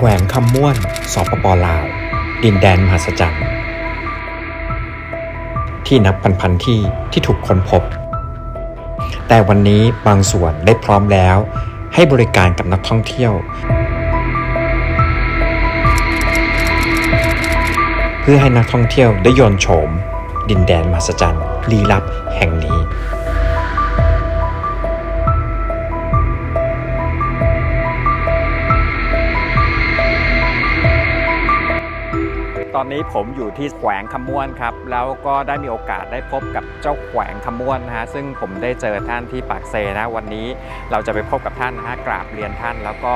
แขวงคำม่วน สปปลาว ดินแดนมหัศจรรย์ ที่นับพันพันที่ที่ถูกค้นพบ แต่วันนี้บางส่วนได้พร้อมแล้ว ให้บริการกับนักท่องเที่ยว เพื่อให้นักท่องเที่ยวได้ยนโฉม ดินแดนมหัศจรรย์ลี้ลับแห่งนี้ อนนี้ผมอยู่ที่แขวงคำม่วนครับ แล้วก็ได้มีโอกาสได้พบกับเจ้าแขวงคำม่วนนะฮะซึ่งผมได้เจอท่านที่ปากเซนะวันนี้เราจะไปพบกับท่านนะฮะกราบเรียนท่าน แล้วก็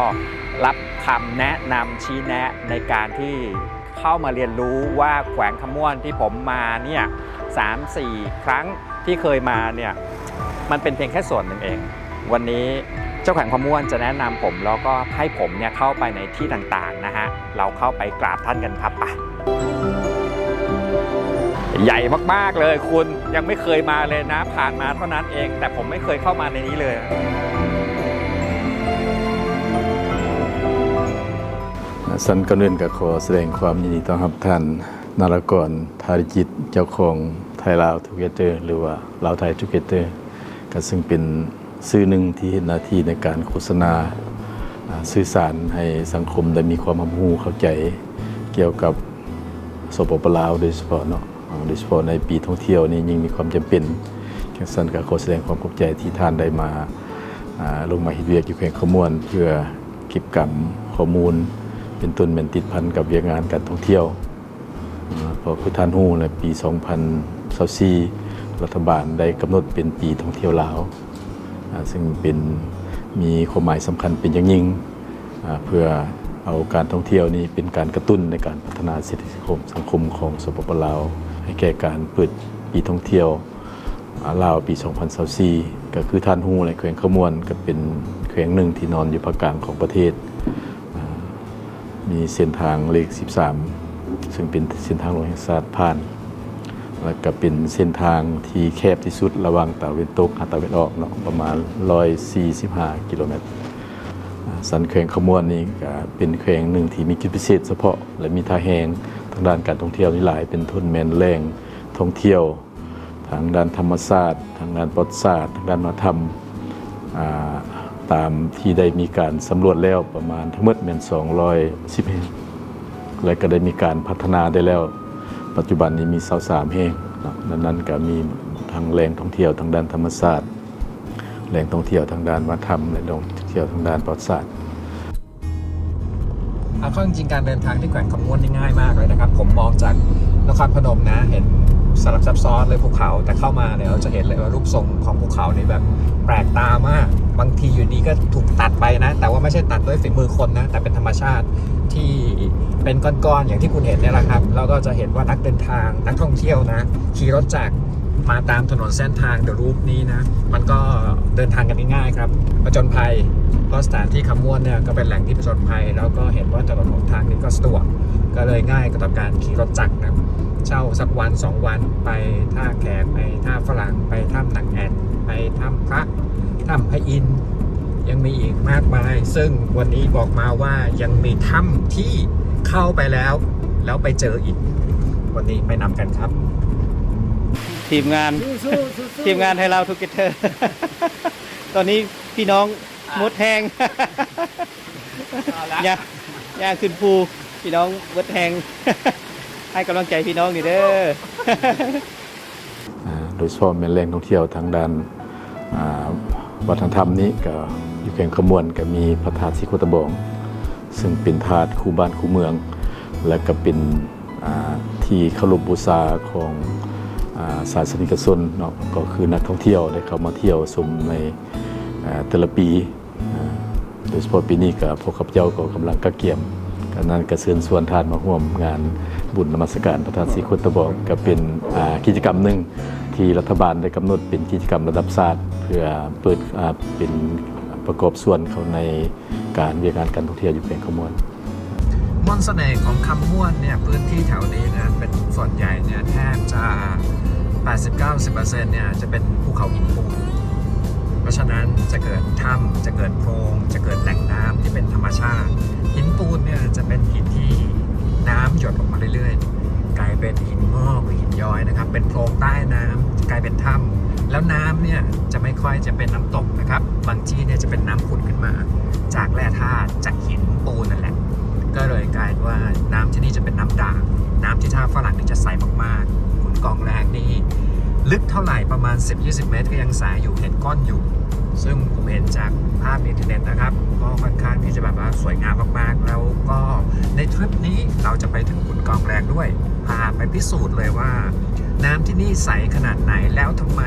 รับคำแนะนำชี้แนะในการที่เข้ามาเรียนรู้ว่าแขวงคำม่วนที่ผมมาเนี่ยสามสี่ครั้งที่เคยมาเนี่ยมันเป็นเพียงแค่ส่วนหนึ่งเอง วันนี้เจ้าแขวงคำม่วนจะแนะนำผมแล้วก็ให้ผมเนี่ยเข้าไปในที่ต่างๆนะฮะ เราเข้าไปกราบท่านกันครับไป ใหญ่มากๆเลยคุณยังไม่เคยมาเลยนะ ผ่านมาเท่านั้นเอง แต่ผมไม่เคยเข้ามาในนี้เลยสันก่อนอื่นก็ขอแสดงความยินดีต้อนรับท่านนารกรธาริจิตเจ้าของไทยลาวทูเกเตอร์หรือว่าลาวไทยทูเกเตอร์ก็ซึ่งเป็นสื่อหนึ่งที่เห็นหน้าที่ในการโฆษณาสื่อสารให้สังคมได้มีความรู้เข้าใจ เกี่ยวกับสปปลาวโดยเฉพาะเนาะ โดยเฉพาะในปีท่องเที่ยวนี่ยิ่งมีความจำเป็นแค่งสันก็ขอแสดงความขอบใจที่ท่านได้มาลงมาฮ็ดเวียกอยู่แขวงขมวน เพื่อเก็บกำข้อมูล เป็นต้นเป็นติดพันกับเวียงานการท่องเที่ยวพอคือท่านฮู้ในปี 2024รัฐบาลได้กำหนดเป็นปีท่องเที่ยวลาวซึ่งเป็นมีความหมายสำคัญเป็นอย่างยิ่งเพื่อเอาการท่องเที่ยวนี้เป็นการกระตุ้นในการพัฒนาเศรษฐกิจสังคมของสปปลาว ให้แก่การเปิดปีท่องเที่ยวลาวปี 2024ก็คือท่านฮู้ในแขวงขมวนก็เป็นแขวงหนึ่งที่นอนอยู่ภาคกลางของประเทศ มีเส้นทางเลข 13 ซึ่งเป็นเส้นทางหลวงแห่งชาติผ่าน แล้วก็เป็นเส้นทางที่แคบที่สุดระหว่างตะเวนตกหาตะเวนออกเนาะประมาณ 145 กิโลเมตร สันแขวงขมวนนี่ก็เป็นแขวงหนึ่งที่มีจุดพิเศษเฉพาะและมีท่าแหง ทางด้านการท่องเที่ยวนี่หลายเป็นทุนแมนแรงท่องเที่ยว ทางด้านธรรมศาสตร์ทางด้านประวัติศาสตร์ทางด้านวัฒนธรรมตามที่ได้มีการสำรวจแล้วประมาณทั้งหมดเป็น210แห่งและก็ได้มีการพัฒนาได้แล้ว ปัจจุบันนี้มี23แห่งดังนั้นก็มีทางแหล่งท่องเที่ยวทางด้านธรรมศาสตร์แหล่งท่องเที่ยวทางด้านวัฒนธรรมและท่องเที่ยวทางด้านประวัติศาสตร์ เอาเข้าจริงการเดินทางที่แขวงคำม่วนนี่ง่ายมากเลยนะครับ ผมมองจากนครพนมนะ เห็นสลับซับซ้อนเลยภูเขา แต่เข้ามาเนี่ยเราจะเห็นเลยว่ารูปทรงของภูเขานี่แบบแปลกตามาก บางทีอยู่ดีก็ถูกตัดไปนะ แต่ว่าไม่ใช่ตัดด้วยฝีมือคนนะ แต่เป็นธรรมชาติที่เป็นก้อนๆอย่างที่คุณเห็นเนี่ยแหละครับแล้วก็จะเห็นว่านักเดินทางนักท่องเที่ยวนะขี่รถจากมาตามถนนเส้นทางเดอะรูปนี้นะ มันก็เดินทางกันง่ายๆครับผจญภัย เพราะสถานที่คำม่วนเนี่ยก็เป็นแหล่งที่ผจญภัย แล้วก็เห็นว่าถนนหนทางนี้ก็สะดวกก็เลยง่ายกับการขี่รถจักรนะเช่าสักวันสองวันไปท่าแขกไปท่าฝรั่งไปถ้ำหนังแอนไปถ้ำพระถ้ำพระอินยังมีอีกมากมาย ซึ่งวันนี้บอกมาว่ายังมีถ้ำที่เข้าไปแล้ว แล้วไปเจออีก วันนี้ไปนำกันครับ ทีมงานทีมงานไทยลาวทูเกเตอร์ ตอนนี้พี่น้อง มดแห้งย่างย่างขึ้นภูพี่น้องมดแห้งให้กำลังใจพี่น้องนี่เด้ออ่าโดยเฉพาะเป็นแหล่งท่องเที่ยวทางด้านอ่าวัฒนธรรมนี้ก็อยู่แข่งขมวนก็มีพระธาตุสิโคตะบอง ซึ่งเป็นธาตุคู่บ้านคู่เมือง และก็เป็นอ่าที่เคารพบูชาของอ่าศาสนิกชนเนาะก็คือนักท่องเที่ยวได้เข้ามาเที่ยวชมในอ่าแต่ละปีอ่า โดยเฉพาะปีนี้ก็พวกข้าพเจ้าก็กำลังกระเกียมก็นั้นก็เชิญชวนทานมาร่วมงานบุญนมัสการพระธาตุศรีโคตะบองก็เป็นกิจกรรมหนึ่งที่รัฐบาลได้กำหนดเป็นกิจกรรมระดับชาติเพื่อเปิดเป็นประกอบส่วนเขาในการเวียกานการท่องเที่ยวอยู่แข่งขมวนมนต์เสน่ห์ของคำม่วนเนี่ยพื้นที่แถวนี้นะเป็นส่วนใหญ่เนี่ยแทบจะ80-90%เนี่ยจะเป็นภูเขาหินปูน ราะฉะนั้นจะเกิดถ้ำจะเกิดโพรงจะเกิดแหล่งน้ำที่เป็นธรรมชาติ หินปูนเนี่ยจะเป็นหินที่น้ำหยดลงมาเรื่อยๆ กลายเป็นหินงอกหรือหินย้อยนะครับ เป็นโพรงใต้น้ำกลายเป็นถ้ำแล้วน้ำเนี่ยจะไม่ค่อยจะเป็นน้ำตกนะครับ บางที่เนี่ยจะเป็นน้ำขุ่นขึ้นมา จากแร่ธาตุจากหินปูนนั่นแหละ ก็เลยกลายว่าน้ำที่นี่จะเป็นน้ำด่างน้ำที่ท่าฝรั่งนี่จะใสมากๆขุนกองแรกนี่ลึกเท่าไหร่ประมาณ 10-20 เมตรก็ยังใสอยู่เห็นก้อนอยู่ ซึ่งผมเห็นจากภาพในอินเทอร์เน็ตนะครับ ก็ค่อนข้างที่จะแบบว่าสวยงามมากๆ แล้วก็ในทริปนี้เราจะไปถึงขุนกองแรกด้วยพาไปพิสูจน์เลยว่า น้ำที่นี่ใสขนาดไหนแล้วทำไม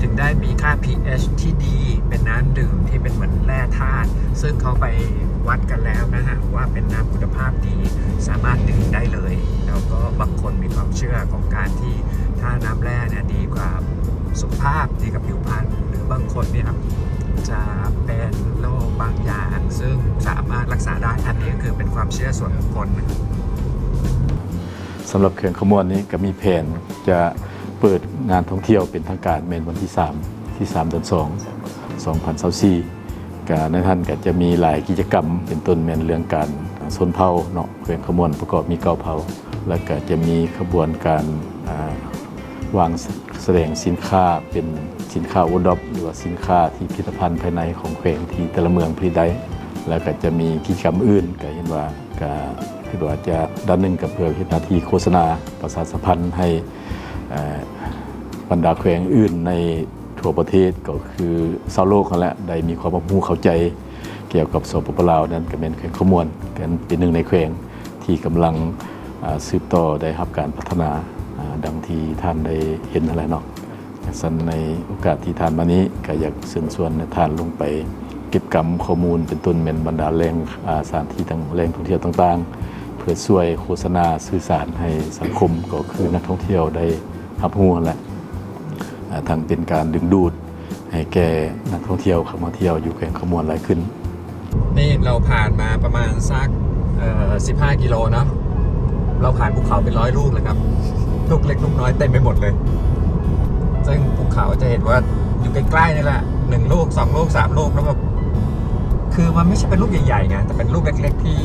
ถึงได้มีค่า pH ที่ดี เป็นน้ำดื่มที่เป็นเหมือนแร่ธาตุซึ่งเขาไปวัดกันแล้วนะฮะว่าเป็นน้ำคุณภาพดีสามารถดื่มได้เลย แล้วก็บางคนมีความเชื่อของการที่ถ้าน้ำแร่เนี่ยดีกว่าสุขภาพดีกับผิวพรรณ บางคนเนี่ยจะเป็นโรคบางอย่าง ซึ่งสามารถรักษาได้อันนี้ก็คือเป็นความเชื่อส่วนบุคคลนะครับสำหรับเขื่อนขมวนนี้ก็มีแผนจะเปิดงานท่องเที่ยวเป็นทางการเมนวันที่ 3 ที่ 3 เดือน 2 2024ก็ในท่านก็จะมีหลายกิจกรรม เป็นต้นเมนเรื่องการสนเผาเนาะเขื่อนขมวนประกอบมีเกาเผา แล้วก็จะมีขบวนการวางแสดงสินค้าเป็น สินค้าวูดอปหรือว่าสินค้าที่พิพิธภัณฑ์ภายในของแขวงที่แต่ละเมืองผลิตได้แล้วก็จะมีกิจกรรมอื่นก็เห็นว่าก็คือว่าจะด้านหนึ่งกับเพื่อเฮ็ดหน้าที่โฆษณาประชาสัมพันธ์ให้บรรดาแขวงอื่นในทั่วประเทศก็คือชาวโลกนั่นแหละได้มีความรู้เข้าใจเกี่ยวกับสปปลาวนั้นก็เป็นแขวงขมวนกันเป็นหนึ่งในแขวงที่กำลังสืบต่อได้รับการพัฒนาอ่าดังที่ท่านได้เห็นนั่นแหละเนาะ สันในโอกาสที่ทานมานี้ก็อยากเชิญชวนทานลงไปเก็บกรรมข้อมูลเป็นต้นเมนบรรดาแหล่งอาสถานที่ต่างแหล่งท่องเที่ยวต่างๆ เพื่อช่วยโฆษณาสื่อสารให้สังคมก็คือนักท่องเที่ยวได้รับรู้และอ่างเป็นการดึงดูดให้แก่นักท่องเที่ยวเข้ามาเที่ยวอยู่แข่งขมวนหลายขึ้น นี่เราผ่านมาประมาณสักเอ่อ15กิโลเนาะเราผ่านภูเขาเป็นร้อยลูกเลยครับ ลูกเล็กลูกน้อยเต็มไปหมดเลย ซึ่งภูเขาจะเห็นว่าอยู่ใกล้ๆนี่แหละหนึ่งลูกสองลูกสามลูกแล้วแบบคือมันไม่ใช่เป็นลูกใหญ่ๆไงแต่เป็นลูกเล็ก ๆ ที่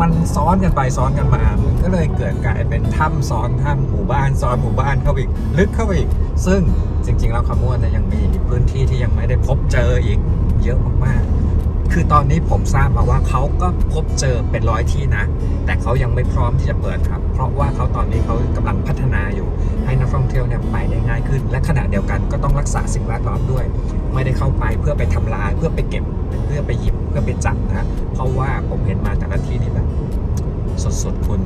มันซ้อนกันไปซ้อนกันมามันก็เลยเกิดกลายเป็นถ้ำซ้อนถ้ำหมู่บ้านซ้อนหมู่บ้านเข้าไปอีกลึกเข้าไปอีก ซึ่งจริงๆแล้วขมวนเนี่ยยังมีพื้นที่ที่ยังไม่ได้พบเจออีกเยอะมากๆ คือตอนนี้ผมทราบมาว่าเขาก็พบเจอเป็นร้อยที่นะ แต่เขายังไม่พร้อมที่จะเปิดครับ เพราะว่าเขาตอนนี้เขากำลังพัฒนาอยู่ ให้นักท่องเที่ยวเนี่ยไปได้ง่ายขึ้น และขณะเดียวกันก็ต้องรักษาสิ่งแวดล้อมด้วย ไม่ได้เข้าไปเพื่อไปทำลาย เพื่อไปเก็บ เพื่อไปหยิบ เพื่อไปจับนะ เพราะว่าผมเห็นมาแต่ละที่นี่แบบสดๆคุณ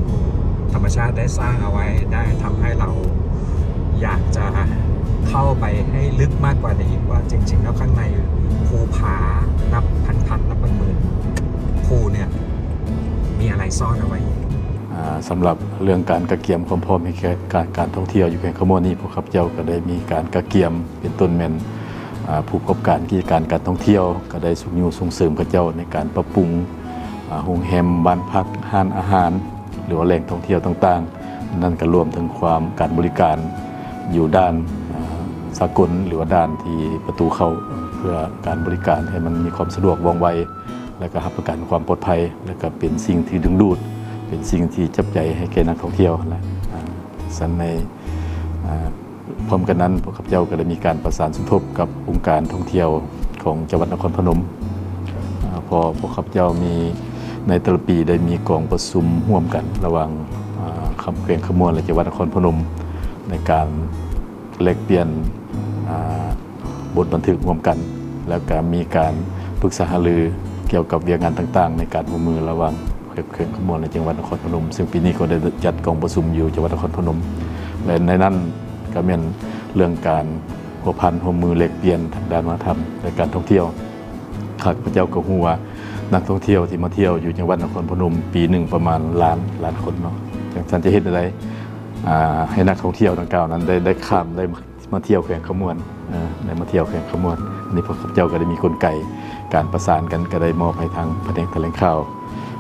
ธรรมชาติได้สร้างเอาไว้ได้ทำให้เราอยากจะ เข้าไปให้ลึกมากกว่านี้ว่าจริง ๆ แล้วข้างในภูผานับพันๆนับเป็นหมื่นภูเนี่ยมีอะไรซ่อนเอาไว้สำหรับเรื่องการกระเกียมความพร้อมให้แก่การการท่องเที่ยวอยู่แข่งขมวนนี้พวกข้าพเจ้าก็ได้มีการกระเกียมเป็นต้นแมนผู้ประกอบการกิจการการท่องเที่ยว ก็ได้ส่งยูส่งเสริมข้าเจ้าในการปรับปรุงอ่าโรงแรมบ้านพักห้านอาหาร หรือว่าแหล่งท่องเที่ยวต่างๆ นั่นก็รวมถึงความการบริการอยู่ด้าน สากลหรือว่าด้านที่ประตูเข้าเพื่อการบริการให้มันมีความสะดวกว่องไว และก็รับประกันความปลอดภัย และก็เป็นสิ่งที่ดึงดูด เป็นสิ่งที่จับใจให้แก่นักท่องเที่ยวและอ่าสันในพร้อมกันนั้นพวกข้าพเจ้าก็ได้มีการประสานสมทบกับองค์การท่องเที่ยวของจังหวัดนครพนมพอพวกข้าพเจ้ามีในแต่ละปีได้มีกองประชุมร่วมกันระหว่างคำเกรงขมวนและจังหวัดนครพนม ในการแลกเปลี่ยน บทบันทึกรวมกัน แล้วก็มีการปรึกษาหารือเกี่ยวกับเวียงงานต่าง ๆ ในการร่วมมือระหว่างเขื่อนขมวนในจังหวัดนครพนม ซึ่งปีนี้ก็ได้จัดกองประชุมอยู่จังหวัดนครพนม และในนั้นก็เป็นเรื่องการหัวพันหัวมือเล็กเปลี่ยนทางด้านวัฒนธรรมและการท่องเที่ยวข้าพเจ้าก็รู้ว่านักท่องเที่ยวที่มาเที่ยวอยู่จังหวัดนครพนม ปีหนึ่งประมาณล้านล้านคนเนาะจังสันจะเห็นอะไรให้นักท่องเที่ยวดังกล่าวนั้นได้ได้ข้ามได้ มาเที่ยวแข่งขมวนเอ่อได้มาเที่ยวแข่งขมวนอันนี้พวกข้าพเจ้าก็ได้มีกลไกการประสานกันก็ได้มอบให้ทางแผนกแถลงข่าว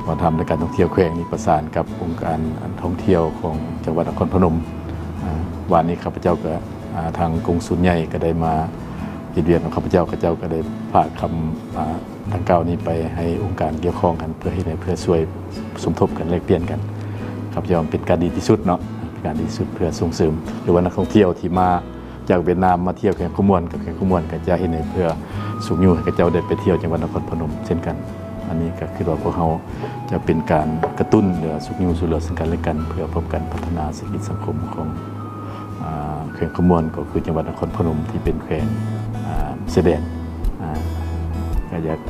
วัฒนธรรมและการท่องเที่ยวแขวงนี้ประสานกับองค์การท่องเที่ยวของจังหวัดนครพนมอ่าวันนี้ข้าพเจ้าก็อ่าทางกรุงศูนย์ใหญ่ก็ได้มาติดเวียนของข้าพเจ้าข้าพเจ้าก็ได้ฝากคำอ่าทางเก้านี้ไปให้องค์การเกี่ยวข้องกันเพื่อให้เพื่อช่วยสมทบกันแลกเปลี่ยนกันข้าพเจ้าเป็นการดีที่สุดเนาะการดีที่สุดเพื่อส่งเสริมหรือว่านักท่องเที่ยวที่มา จากเวียดนามมาเที่ยวแข่งขมวนกับแข่งขมวนก็จะเห็นเพื่อสุขยูให้ข้าพเจ้าได้ไปเที่ยวจังหวัดนครพนมเช่นกัน อันนี้ก็คือว่าพวกเขาจะเป็นการกระตุ้นหรือสุขยูสู่เหลือซึ่งกันและกัน เพื่อพบกันพัฒนาเศรษฐกิจสังคมของแขวงขมวนก็คือจังหวัดนครพนมที่เป็นแขวงเสด็จก็อยาก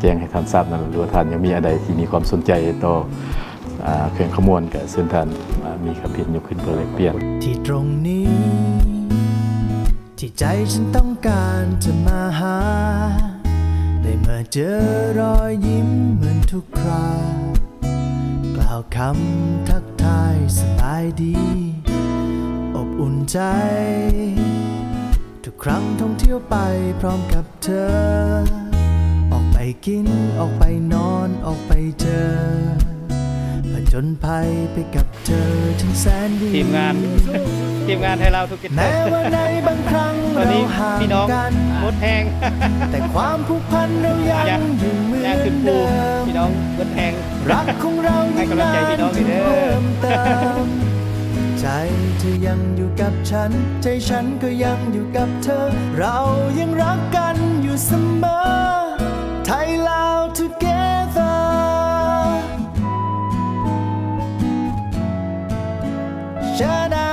แจ้งให้ท่านทราบนะหรือว่าท่านยังมีอะไรที่มีความสนใจต่อแขวงขมวนก็เชิญท่านอ่ามีคำพิพยกขึ้นเพื่อแลกเปลี่ยนที่ตรงนี้ ที่ใจฉันต้องการจะมาหา ได้มาเจอรอยยิ้มเหมือนทุกครากล่าวคำทักทายสบายดี อบอุ่นใจ ทุกครั้งท่องเที่ยวไปพร้อมกับเธอ ออกไปกินออกไปนอนออกไปเจอผจญภัยไปกับเธอถึงแสนดีทีมงาน ทีมงานไทยเราทุกกิจแม้ว่าในบางครั้งเรานี้พี่น้องมดแหงแต่ความผูกพันเรายังอยู่เหมือนเดิมพี่น้องมดแหงรักของเราให้กำลังใจพี่น้องเดิมใจเธอยังอยู่กับฉัน ใจฉันก็ยังอยู่กับเธอ เรายังรักกันอยู่เสมอ ไทยลาว together ชาดา